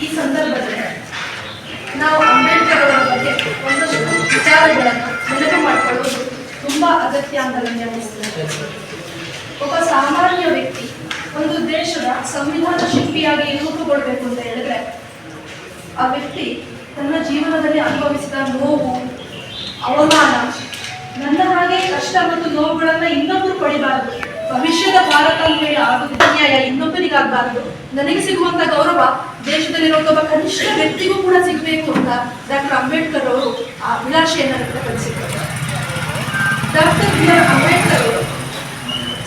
ಈ ಸಂದರ್ಭದಲ್ಲಿ ನಾವು ಅಂಬೇಡ್ಕರ್ ಅವರ ಬಗ್ಗೆ ಒಂದಷ್ಟು ವಿಚಾರಗಳನ್ನು ನೆನಪು ಮಾಡಿಕೊಳ್ಳುವುದು ತುಂಬಾ ಅಗತ್ಯ ಅಂತ ನನಗೆ ಅನಿಸ್ತದೆ ಒಬ್ಬ ಸಾಮಾನ್ಯ ವ್ಯಕ್ತಿ ಒಂದು ದೇಶದ ಸಂವಿಧಾನ ಶಿಲ್ಪಿಯಾಗಿ ರೂಪುಗೊಳ್ಬೇಕು ಅಂತ ಹೇಳಿದ್ರೆ ಆ ವ್ಯಕ್ತಿ ತನ್ನ ಜೀವನದಲ್ಲಿ ಅನುಭವಿಸಿದ ನೋವು, ಅವಮಾನ, ನನ್ನ ಹಾಗೆ ಕಷ್ಟ ಮತ್ತು ನೋವುಗಳನ್ನ ಇನ್ನೊಬ್ಬರು ಪಡಿಬಾರದು. ಭವಿಷ್ಯದ ಭಾರತ ಇನ್ನೊಬ್ಬರಿಗಾಗಬಾರದು ನನಗೆ ಸಿಗುವಂತ ಗೌರವ ದೇಶದಲ್ಲಿರೋ ಒಬ್ಬ ಕನಿಷ್ಠ ವ್ಯಕ್ತಿಗೂ ಕೂಡ ಸಿಗಬೇಕು ಅಂತ ಡಾಕ್ಟರ್ ಅಂಬೇಡ್ಕರ್ ಅವರು ಆ ಅಭಿಲಾಷೆಯನ್ನು ವ್ಯಕ್ತಪಡಿಸಿದ್ದಾರೆ ಡಾಕ್ಟರ್ ಬಿ. ಆರ್. ಅಂಬೇಡ್ಕರ್ ಅವರು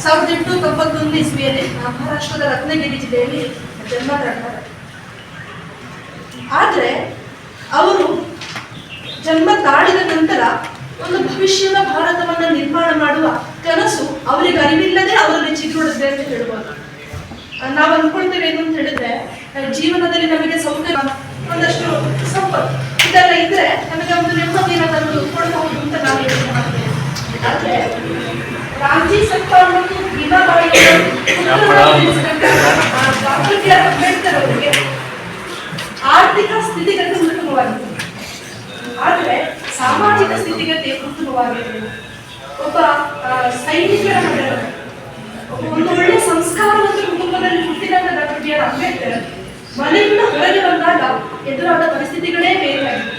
ಸಾವಿರದ ಎಂಟು ತೊಂಬತ್ತೊಂದು ಇಸ್ವಿಯಲ್ಲಿ ಮಹಾರಾಷ್ಟ್ರದ ರತ್ನಗಿರಿ ಜಿಲ್ಲೆಯಲ್ಲಿ ಜನ್ಮ ತರ್ತಾರೆ ಆದ್ರೆ ಅವರು ಜನ್ಮ ತಾಳಿದ ನಂತರ ಒಂದು ಭವಿಷ್ಯದ ಭಾರತವನ್ನು ನಿರ್ಮಾಣ ಮಾಡುವ ಕನಸು ಅವರಿಗೆ ಅರಿವಿಲ್ಲದೆ ಅವರಲ್ಲಿ ಆ, ನಾವು ಅನ್ಕೊಳ್ತೇವೆ ಏನು ಅಂತ ಹೇಳಿದ್ರೆ ಜೀವನದಲ್ಲಿ ನಮಗೆ ಸೌಕರ್ಯ, ಒಂದಷ್ಟು ಸಂಪತ್ತು ಇದೆಲ್ಲ ಇದ್ರೆ ನಮಗೆ ಒಂದು ನೆಮ್ಮದಿ ತಂದು ಕೊಡಬಹುದು ಅಂತ ನಾವು ಯೋಚನೆ ಮಾಡ್ತೇವೆ. ಆದ್ರೆ ರಾಮ್ಜಿ ಸರ್ಕಾರ ಮತ್ತು Bhimabai doctor B R Ambedkar ಅವರಿಗೆ ಆರ್ಥಿಕ ಸ್ಥಿತಿಗತಿ ಉತ್ತಮವಾಗಿದೆ ಆದರೆ ಸಾಮಾಜಿಕ ಸ್ಥಿತಿಗತಿ ಉತ್ತಮವಾಗಿದೆ ಒಬ್ಬ ಸೈನಿಕರ ಮಗ ಆರ್ ಅಂಬೇಡ್ಕರ್ ಮನೆಯಿಂದ ಹೊರಗೆ ಬಂದಾಗ ಎದುರಾದ ಪರಿಸ್ಥಿತಿಗಳೇ ಬೇರೆಯಾಗಿದೆ